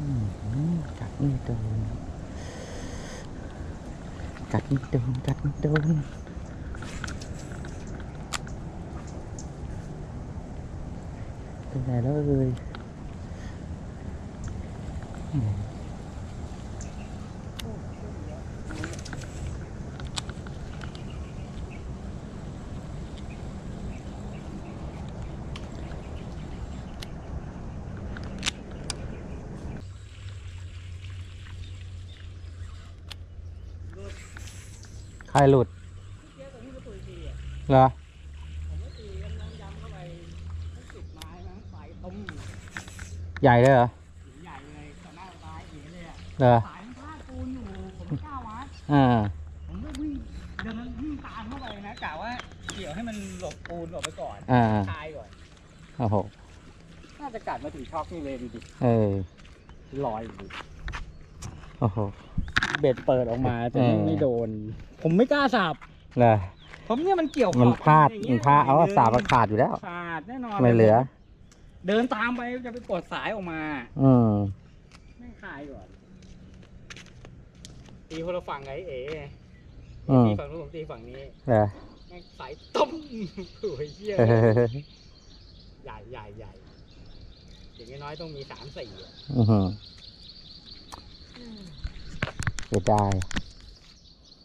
ไม่โดนกัดไม่โดนกัดไม่โดนไปไหนแล้วเอ่ยอืม ใครหลุดเหรอใหญ่เลยเหรอใหญ่เลยต่อหน้าต่อตาเอ๋เลยอะเหรอสายมันพาดปูนอยู่ผมไม่กล้าวัดอ่าผมก็วิ่งเดินวิ่งตามเข้าไปนะกะว่าเกี่ยวให้มันหลบปูนออกไปก่อนอ่าคายก่อนโอ้โหน่าจะกัดมาถึงช็อกนี่เลยดูดิเออลอยอยู่โอ้โห เบ็ดเปิดออกมาแต่ไม่เออไม่โดน ผมไม่กล้าสับเหรอผมเนี่ยมันเกี่ยวมันขอบพลาดอย่งมังี้นพลาดเอาว่าสาบมันขาดอยู่แล้วขาดแน่นอนไม่เหลือ เดินตามไปจะไปกดสายออกมา อืมไม่คายก่อนตีคนละฝั่งไงเอ๋อืมตีฝั่งนู้นผมตีฝั่งนี้เหรอแม่งสายต้มโอ้ยเหี้ยเออใหญ่ใหญ่ใหญ่อย่างน้อยๆต้องมีสามสี่อะอื้อหือ เสียดาย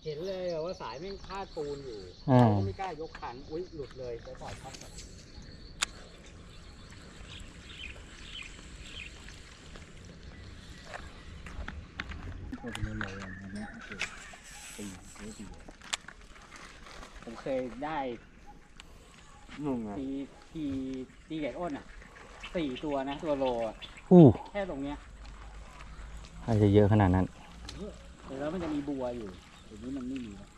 เห็นเลยอะว่าสายแม่งพาดปูนอยู่อ่า เราก็ไม่กล้ายกคันอุ้ยหลุดเลยไปปล่อยพักก่อนผมเคยได้นุ่งอะตีตีตีไก่อ้นอะสี่ตัวนะ ตัวโลอะอู้แค่ตรงเนี้ย อาจจะเยอะขนาดนั้น แต่แล้วมันจะมีบัวอยู่เดี๋ยวนี้มันไม่มีแล้ว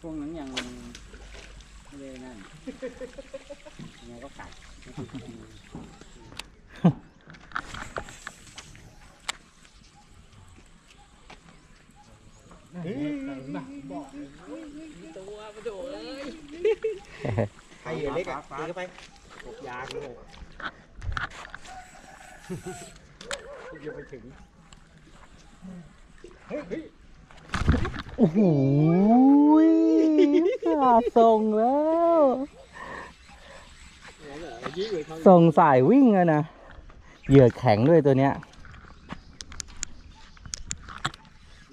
ช่วงนั้นยังไม่ได้นั่นยังไงก็กัดเฮ้ยบอกเลยมีตัวมาโดเลยใครเหยื่อเล็กอะตีเข้าไป กบยางเลยยังไปถึง เฮ้ยเฮ้ยโอ้โหขาดส่งแล้วยืดเลยเขาส่งสายวิ่งอะนะ เหยื่อแข็งด้วยตัวเนี้ย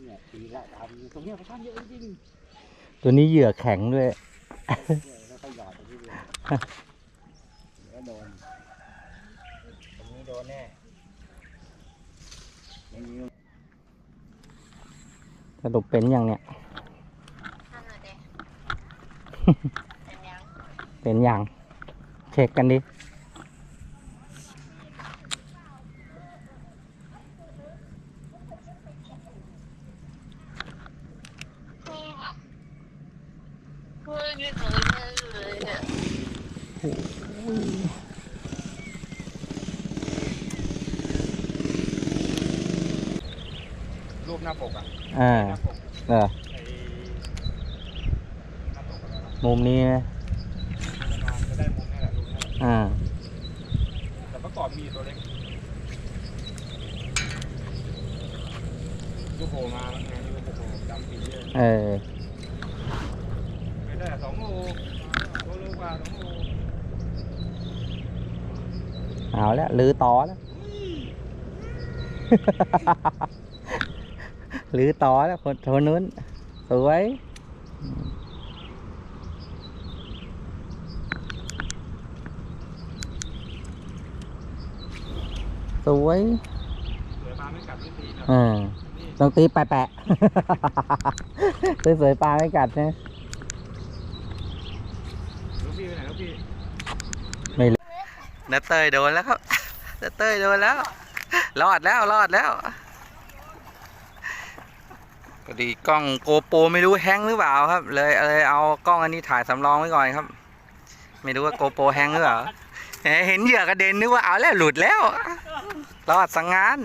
เนี่ยตีละดำตรงเนี้ยเขาช่างเยอะจริงตัวนี้เหยื่อแข็งด้วย ๆแล้วก็หยอดไปเรื่อยๆแล้วโดน ตรงนี้ โดนแน่อย่างนี้สรุปเป็นอย่างเนี้ยทำหน่อยดิเป็นยังเป็นอย่างเช็คกันดิเฮ้ยไม่เคยเล่นเลยเนี่ย รูปหน้าปกอะอ่าหน้าปกเออไอ้หน้าปกอะมุมนี้นะประมาณจะได้มุมนี่แหละรูปนี่แหละอ่า แต่ประกอบมีตัวเล็กลูกโผล่มาแล้วไงลูกโผล่ดำปีเลยเออ ไม่ได้สองโลตัวโลกว่าสองโลเอาแล้วลือต่อแล้ว ลือต่อแล้วคนคนนู้นสวยสวยเสือมาไม่กัดไม่ตีนะอ่านี่ต้องตีแปะแปะสวยๆปลาไม่กัดนะลูกพี่ไปไหนลูกพี่นาเตยโดนแล้วครับนาเตยโดนแล้ว รอดแล้วรอดแล้ว พอดีกล้องโกโปรไม่รู้แฮงก์หรือเปล่าครับ เลยเลยเอากล้องอันนี้ถ่ายสำรองไว้ก่อนครับ ไม่รู้ว่าโกโปรแฮงก์หรือเปล่าแหมเห็นเหยื่อกระเด็นนึกว่าเอาแล้วหลุดแล้วรอดสังงาน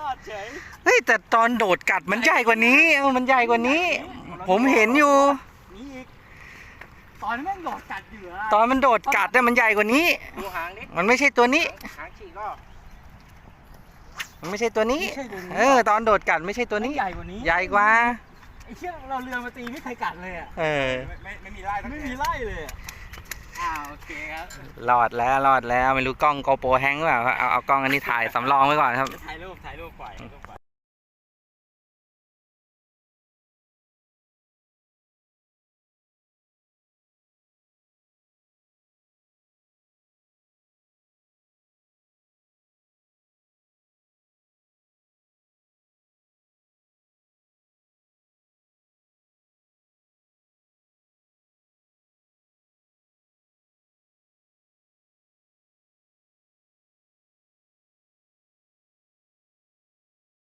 รอดเฉยเฮ้ยแต่ตอนโดดกัดมันใหญ่กว่านี้เออมันใหญ่กว่านี้ ผมเห็นอยู่นี่อีกตอนนี้แม่งโดดกัดเหยื่อตอนมันโดดกัดเนี่ยมันใหญ่กว่านี้ดูหางดิมันไม่ใช่ตัวนี้หางฉีกก็ มันไม่ใช่ตัวนี้ ไม่ใช่ตัวนี้ เออ ตอนโดดกัดไม่ใช่ตัวนี้ ใหญ่กว่านี้ใหญ่กว่า ไอ้เชี่ยเราเรือมาตีไม่เคยกัดเลยอะ เออ ไม่ไม่ไม่มีไล่สักไม่แขมีนไล่เลยอะอ้าวโอเคครับรอดแล้วรอดแล้วไม่รู้กล้องโกโปรแฮงก์หรือเปล่าเอาเอากล้องอันนี้ถ่ายสำรองไว้ก่อนครับ ถ่ายรูปถ่ายรูปปล่อยรูปปล่อย